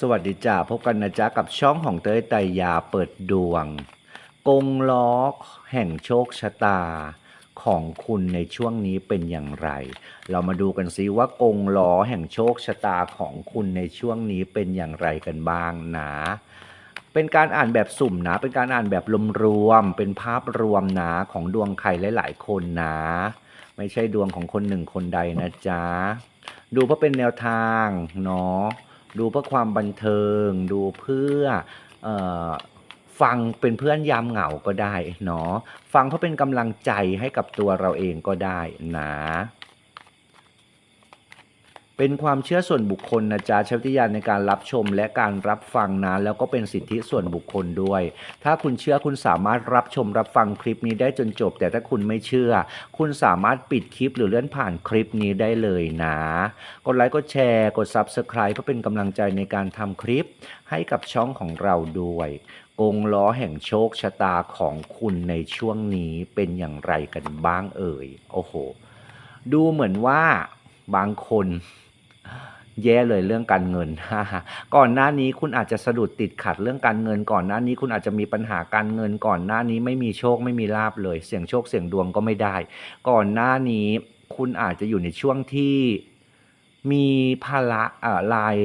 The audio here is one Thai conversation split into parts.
สวัสดีจ้าพบกันนะจ๊ะกับช่องของเต้ยไตยาเปิดดวง กงล้อแห่งโชคชะตาของคุณในช่วงนี้เป็นอย่างไร เรามาดูกันซิว่ากงล้อแห่งโชคชะตาของคุณในช่วงนี้เป็นอย่างไรกันบ้างนะเป็นการอ่านแบบสุ่มนะ เป็นการอ่านแบบรวมๆเป็นภาพรวมนะของดวงใครหลายๆคนนะ ไม่ใช่ดวงของคนหนึ่งคนใดนะจ๊ะ ดูเพื่อเป็นแนวทางเนาะ ดูเพื่อความบันเทิง ดูเพื่ออฟังเป็นเพื่อนยามเหงาก็ได้เนาะฟังเพื่อเป็นกำลังใจให้กับตัวเราเองก็ได้นะ เป็นความเชื่อส่วนบุคคลนะจ๊ะใช้วิทยาณในการรับชมและการรับฟังนะแล้วก็เป็นสิทธิส่วนบุคคลด้วย ถ้าคุณเชื่อคุณสามารถรับชมรับฟังคลิปนี้ได้จนจบ แต่ถ้าคุณไม่เชื่อ คุณสามารถปิดคลิปหรือเลื่อนผ่านคลิปนี้ได้เลยนะ กดไลค์กดแชร์ กด Subscribe เพื่อเป็นกำลังใจในการทำคลิปให้กับช่องของเราด้วยกงล้อแห่งโชคชะตาของคุณในช่วงนี้เป็นอย่างไรกันบ้างเอ่ย โอ้โห ดูเหมือนว่าบางคน แย่เลยเรื่องการเงิน ก่อนหน้านี้คุณอาจจะสะดุดติดขัดเรื่องการเงิน ก่อนหน้านี้คุณอาจจะมีปัญหาการเงิน ก่อนหน้านี้ไม่มีโชคไม่มีลาบเลย เสี่ยงโชคเสี่ยงดวงก็ไม่ได้ ก่อนหน้านี้คุณอาจจะอยู่ในช่วงที่มีภาระอ่าราย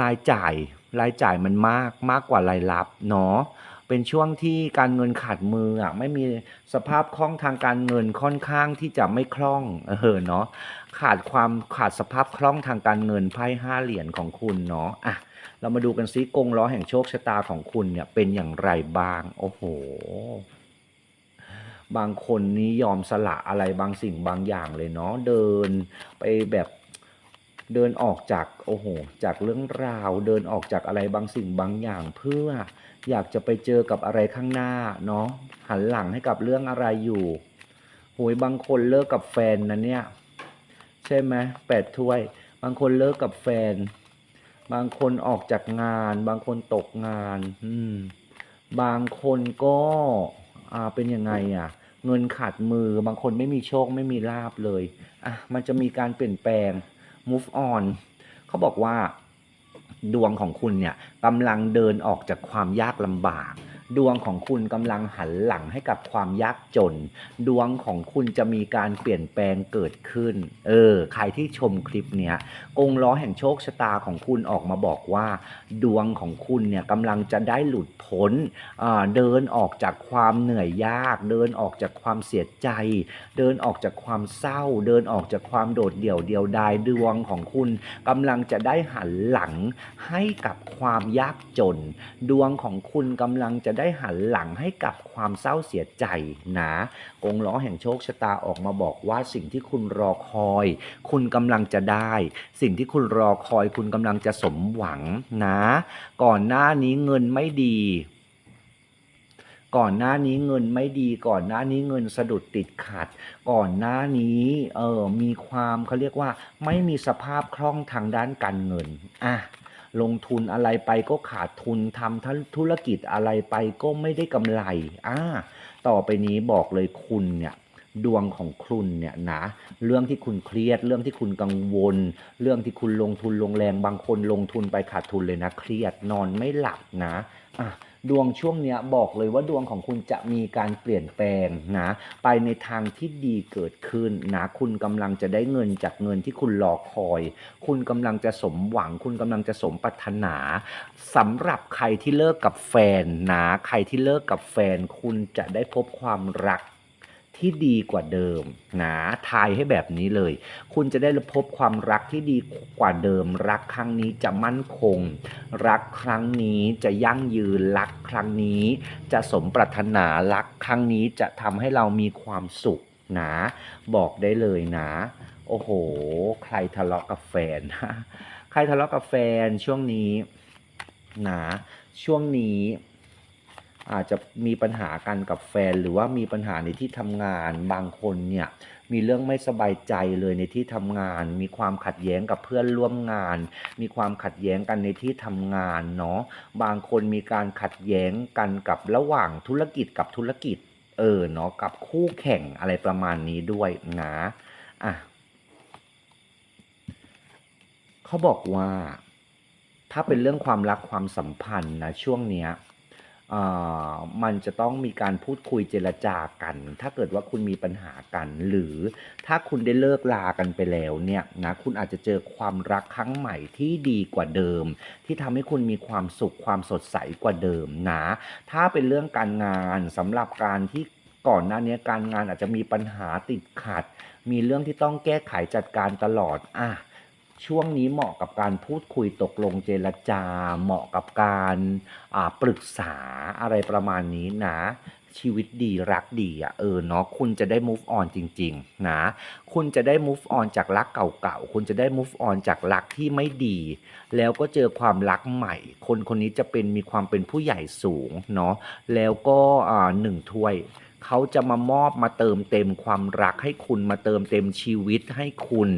รายจ่าย รายจ่ายมันมากมากกว่ารายรับเนาะ เป็นช่วงที่การเงินขาดมืออะไม่มีสภาพคล่องทางการเงินค่อนข้างที่จะไม่คล่องเออเนาะขาดความขาดสภาพคล่องทางการเงินไพ่ห้าเหรียญของคุณเนาะอะเรามาดูกันซิกงล้อแห่งโชคชะตาของคุณเนี่ยเป็นอย่างไรบ้าง โอ้โห บางคนนี้ยอมสละอะไรบางสิ่งบางอย่างเลยเนาะเดินไปแบบ เดินออกจากโอ้โหจากเรื่องราว เดินออกจากอะไรบางสิ่งบางอย่าง เพื่ออยากจะไปเจอกับอะไรข้างหน้าเนาะหันหลังให้กับเรื่องอะไรอยู่โหยบางคนเลิกกับแฟนนะเนี่ยใช่ไหมแปดถ้วย บางคนเลิกกับแฟน บางคนออกจากงาน บางคนตกงาน อืม บางคนก็อ่าเป็นยังไงอะ เงินขาดมือบางคนไม่มีโชคไม่มีลาบเลยอะมันจะมีการเปลี่ยนแปลง move on เขาบอกว่าดวงของคุณเนี่ยกำลังเดินออกจากความยากลำบาก ดวงของคุณกำลังหันหลังให้กับความยากจน ดวงของคุณจะมีการเปลี่ยนแปลงเกิดขึ้น เออ ใครที่ชมคลิปเนี้ยกงล้อแห่งโชคชะตาของคุณออกมาบอกว่า ดวงของคุณเนี่ยกำลังจะได้หลุดพ้นอ่าเดินออกจากความเหนื่อยยาก เดินออกจากความเสียใจ เดินออกจากความเศร้า เดินออกจากความโดดเดี่ยวเดียวดายดวงของคุณกำลังจะได้หันหลังให้กับความยากจน ดวงของคุณกำลังจะได้หันหลังให้กับความเศร้าเสียใจนะกงล้อแห่งโชคชะตาออกมาบอกว่าสิ่งที่คุณรอคอย คุณกำลังจะได้ สิ่งที่คุณรอคอย คุณกำลังจะสมหวังนะ ก่อนหน้านี้เงินไม่ดีก่อนหน้านี้เงินไม่ดีก่อนหน้านี้เงินสะดุดติดขัด ก่อนหน้านี้เออมีความเขาเรียกว่า ไม่มีสภาพคล่องทางด้านการเงินอะ ลงทุนอะไรไปก็ขาดทุนทำธุรกิจอะไรไปก็ไม่ได้กำไรอ่าต่อไปนี้บอกเลยคุณเนี่ยดวงของคุณเนี่ยนะเรื่องที่คุณเครียด เรื่องที่คุณกังวล เรื่องที่คุณลงทุนลงแรงบางคนลงทุนไปขาดทุนเลยนะ เครียดนอนไม่หลับนะอะ ดวงช่วงเนี้ยบอกเลยว่าดวงของคุณจะมีการเปลี่ยนแปลงนะไปในทางที่ดีเกิดขึ้นนะคุณกำลังจะได้เงินจากเงินที่คุณรอคอย คุณกำลังจะสมหวัง คุณกำลังจะสมปรารถนาสำหรับใครที่เลิกกับแฟนนะใครที่เลิกกับแฟน คุณจะได้พบความรัก ที่ดีกว่าเดิมนะทายให้แบบนี้เลย คุณจะได้พบความรักที่ดีกว่าเดิม รักครั้งนี้จะมั่นคง รักครั้งนี้จะยั่งยืนรักครั้งนี้ จะสมปรารถนารักครั้งนี้จะทำให้เรามีความสุขนะบอกได้เลยนะโอ้โห ใครทะเลาะกับแฟน ใครทะเลาะกับแฟนช่วงนี้นะช่วงนี้ อาจจะมีปัญหากันกับแฟน หรือว่ามีปัญหาในที่ทำงานบางคนเนี่ยมีเรื่องไม่สบายใจเลยในที่ทำงาน มีความขัดแย้งกับเพื่อนร่วมงาน มีความขัดแย้งกันในที่ทำงานเนาะบางคนมีการขัดแย้งกันกับระหว่างธุรกิจกับธุรกิจเออเนาะกับคู่แข่งอะไรประมาณนี้ด้วยนะอะเขาบอกว่า ถ้าเป็นเรื่องความรักความสัมพันธ์นะช่วงเนี้ย มันจะต้องมีการพูดคุยเจรจากัน ถ้าเกิดว่าคุณมีปัญหากัน หรือถ้าคุณได้เลิกลากันไปแล้วเนี่ยนะคุณอาจจะเจอความรักครั้งใหม่ที่ดีกว่าเดิม ที่ทำให้คุณมีความสุขความสดใสกว่าเดิมนะถ้าเป็นเรื่องการงานสำหรับการที่ก่อนหน้านี้การงานอาจจะมีปัญหาติดขัด มีเรื่องที่ต้องแก้ไขจัดการตลอดอะ ช่วงนี้เหมาะกับการพูดคุยตกลงเจรจา เหมาะกับการปรึกษาอะไรประมาณนี้นะ ชีวิตดีรักดีอะเออเนาะคุณจะได้ move on จริง ๆ นะ คุณจะได้ move on จากรักเก่าๆ คุณจะได้ move on จากรักที่ไม่ดี แล้วก็เจอความรักใหม่ คนคนนี้จะเป็นมีความเป็นผู้ใหญ่สูงเนาะแล้วก็หนึ่งถ้วย เขาจะมามอบมาเติมเต็มความรักให้คุณมาเติมเต็มชีวิตให้คุณ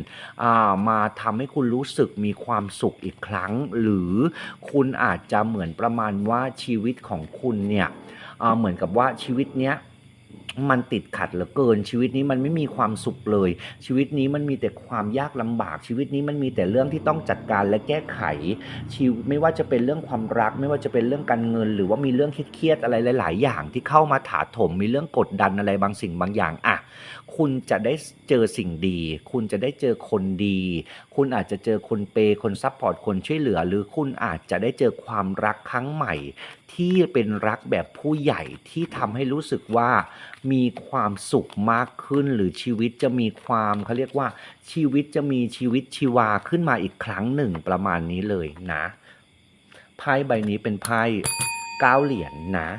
ามาทำให้คุณรู้สึกมีความสุขอีกครั้ง หรือคุณอาจจะเหมือนประมาณว่าชีวิตของคุณเนี่ยเหมือนกับว่าชีวิตเนี้ย มันติดขัดเหลือเกิน ชีวิตนี้มันไม่มีความสุขเลย ชีวิตนี้มันมีแต่ความยากลำบาก ชีวิตนี้มันมีแต่เรื่องที่ต้องจัดการและแก้ไขชีวิตไม่ว่าจะเป็นเรื่องความรัก ไม่ว่าจะเป็นเรื่องการเงิน หรือว่ามีเรื่องเครียดอะไรหลาย ๆ อย่างที่เข้ามาถาโถมมีเรื่องกดดันอะไรบางสิ่งบางอย่างอะคุณจะได้เจอสิ่งดี คุณจะได้เจอคนดี คุณอาจจะเจอคนเปย์คนซัพพอร์ตคนช่วยเหลือ หรือคุณอาจจะได้เจอความรักครั้งใหม่ที่เป็นรักแบบผู้ใหญ่ที่ทำให้รู้สึกว่ามีความสุขมากขึ้น หรือชีวิตจะมีความเขาเรียกว่าชีวิตจะมีชีวิตชีวาขึ้นมาอีกครั้งหนึ่งประมาณนี้เลยนะไพ่ใบนี้เป็นไพ่เก้าเหรียญนะ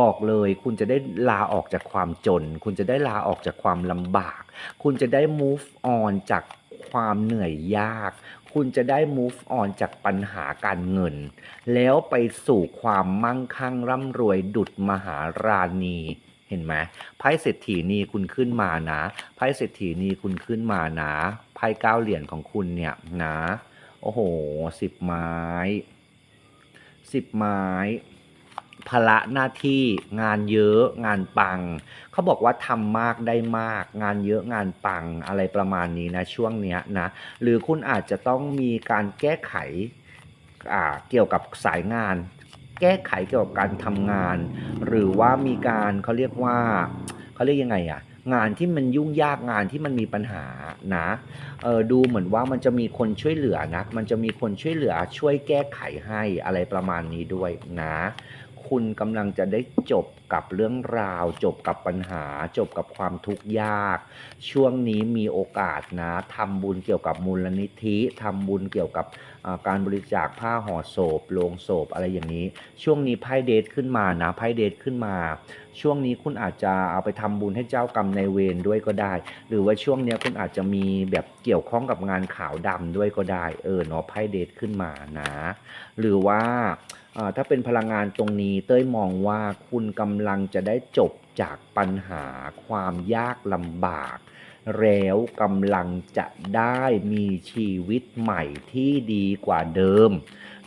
บอกเลยคุณจะได้ลาออกจากความจน คุณจะได้ลาออกจากความลำบาก คุณจะได้ move on จากความเหนื่อยยาก คุณจะได้ move on จากปัญหาการเงิน แล้วไปสู่ความมั่งคั่งร่ำรวยดุจมหาราณีเห็นไหมไพ่เศรษฐีนีคุณขึ้นมานะไพ่เศรษฐีนีคุณขึ้นมานะไพ่เก้าเหรียญของคุณเนี่ยนะ โอ้โหสิบไม้สิบไม้ ภาระหน้าที่งานเยอะงานปัง เขาบอกว่าทำมากได้มาก งานเยอะงานปังอะไรประมาณนี้นะช่วงเนี้ยนะหรือคุณอาจจะต้องมีการแก้ไขเกี่ยวกับสายงาน แก้ไขเกี่ยวกับการทำงาน หรือว่ามีการเขาเรียกว่าเขาเรียกยังไงอะงานที่มันยุ่งยากงานที่มันมีปัญหานะเออดูเหมือนว่ามันจะมีคนช่วยเหลือนะ มันจะมีคนช่วยเหลือช่วยแก้ไขให้อะไรประมาณนี้ด้วยนะ คุณกำลังจะได้จบ กับเรื่องราว จบกับปัญหา จบกับความทุกข์ยาก ช่วงนี้มีโอกาสนะทำบุญเกี่ยวกับมูลนิธิทำบุญเกี่ยวกับการบริจาคผ้าห่อศพโลงศพอะไรอย่างนี้ ช่วงนี้ไพ่เดทขึ้นมานะไพ่เดทขึ้นมา ช่วงนี้คุณอาจจะเอาไปทำบุญให้เจ้ากรรมในเวรด้วยก็ได้ หรือว่าช่วงนี้คุณอาจจะมีแบบเกี่ยวข้องกับงานขาวดำด้วยก็ได้ เออเนาะไพ่เดทขึ้นมานะ หรือว่าถ้าเป็นพลังงานตรงนี้เต้ยมองว่าคุณกำลังจะได้จบจากปัญหาความยากลำบาก แล้วกำลังจะได้มีชีวิตใหม่ที่ดีกว่าเดิม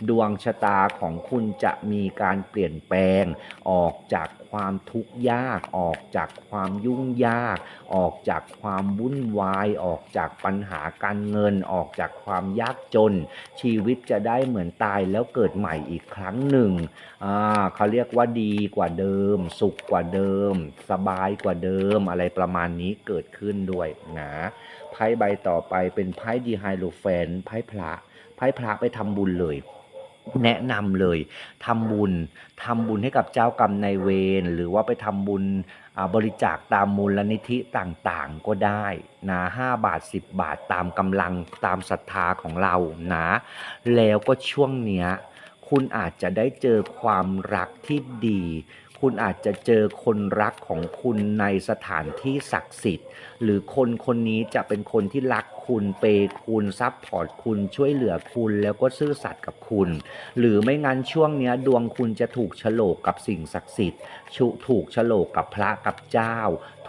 ดวงชะตาของคุณจะมีการเปลี่ยนแปลง ออกจากความทุกข์ยาก ออกจากความยุ่งยาก ออกจากความวุ่นวาย ออกจากปัญหาการเงิน ออกจากความยากจน ชีวิตจะได้เหมือนตายแล้วเกิดใหม่อีกครั้งหนึ่งอ่าเขาเรียกว่าดีกว่าเดิม สุขกว่าเดิม สบายกว่าเดิม อะไรประมาณนี้เกิดขึ้นด้วยนะไพ่ใบต่อไปเป็นไพ่ดีไฮโลแฟนไพ่พระไพ่พระไปทำบุญเลย แนะนำเลยทำบุญทำบุญให้กับเจ้ากรรมนายเวรหรือว่าไปทำบุญบริจาคตามมูลนิธิต่างๆก็ได้นะห้าบาท 10 บาทตามกำลังตามศรัทธาของเรานะแล้วก็ช่วงเนี้ยคุณอาจจะได้เจอความรักที่ดี คุณอาจจะเจอคนรักของคุณในสถานที่ศักดิ์สิทธิ์ หรือคนคนนี้จะเป็นคนที่รักคุณเปย์คุณซัพพอร์ตคุณช่วยเหลือคุณแล้วก็ซื่อสัตย์กับคุณ หรือไม่งั้นช่วงนี้ดวงคุณจะถูกฉลกกับสิ่งศักดิ์สิทธิ์ชุถูกฉลกกับพระกับเจ้า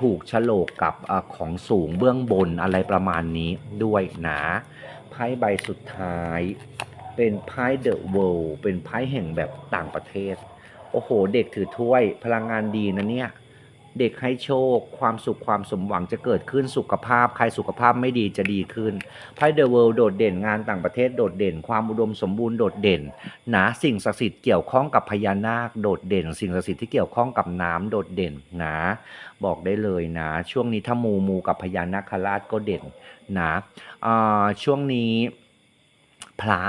ถูกฉลกกับอของสูงเบื้องบนอะไรประมาณนี้ด้วยนะไพ่ใบสุดท้าย เป็นไพ่เดอะเวิลด์เป็นไพ่แห่งแบบต่างประเทศ โอ้โห เด็กถือถ้วยพลังงานดีนะเนี่ย เด็กให้โชค ความสุขความสมหวังจะเกิดขึ้นสุขภาพ ใครสุขภาพไม่ดีจะดีขึ้นไพ่เดอะเวิลด์โดดเด่นงานต่างประเทศโดดเด่น ความอุดมสมบูรณ์โดดเด่นหนะสิ่งศักดิ์สิทธิ์เกี่ยวข้องกับพญานาคโดดเด่น สิ่งศักดิ์สิทธิ์ที่เกี่ยวข้องกับน้ำโดดเด่นนะบอกได้เลยนะ ช่วงนี้ถ้ามูมูกับพญานาคราชก็เด่นนะอ่าช่วงนี้พระ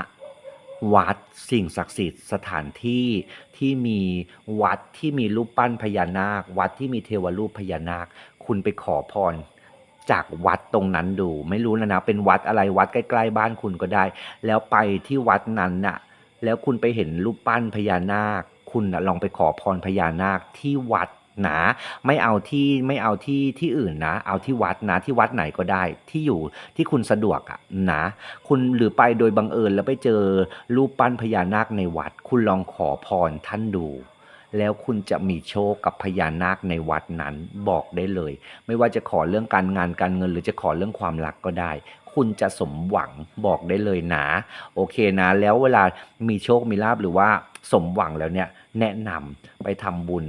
วัดสิ่งศักดิ์สิทธิ์สถานที่ ที่มีวัดที่มีรูปปั้นพญานาค วัดที่มีเทวรูปพญานาค คุณไปขอพรจากวัดตรงนั้นดู ไม่รู้นะนะเป็นวัดอะไรวัดใกล้ๆบ้านคุณก็ได้ แล้วไปที่วัดนั้นน่ะ แล้วคุณไปเห็นรูปปั้นพญานาค คุณนะลองไปขอพรพญานาคที่วัด นะ ไม่เอาที่ไม่เอาที่ที่อื่นนะ เอาที่วัดนะที่วัดไหนก็ได้ที่อยู่ที่คุณสะดวกอะนะ คุณหรือไปโดยบังเอิญแล้วไปเจอรูปปั้นพญานาคในวัด คุณลองขอพรท่านดู แล้วคุณจะมีโชคกับพญานาคในวัดนั้นบอกได้เลย ไม่ว่าจะขอเรื่องการงานการเงิน หรือจะขอเรื่องความรักก็ได้คุณจะสมหวังบอกได้เลยนะโอเคนะ แล้วเวลามีโชคมีลาบหรือว่าสมหวังแล้วเนี่ย แนะนำไปทำบุญ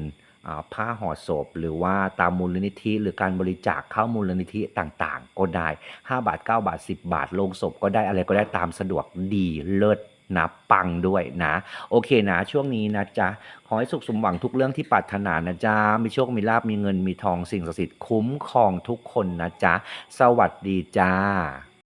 ผ้าห่อศพ หรือว่าตามมูลนิธิ หรือการบริจาคเข้ามูลนิธิต่างๆ ก็ได้ 5 บาท 9 บาท 10 บาทลงศพก็ได้อะไรก็ได้ตามสะดวกดีเลิศนะปังด้วยนะ โอเคนะช่วงนี้นะจ๊ะ ขอให้สุขสมหวังทุกเรื่องที่ปรารถนานะจ๊ะ มีโชค มีลาบมีเงินมีทองสิ่งศักดิ์สิทธิ์คุ้มครองทุกคนนะจ๊ะ สวัสดีจ้า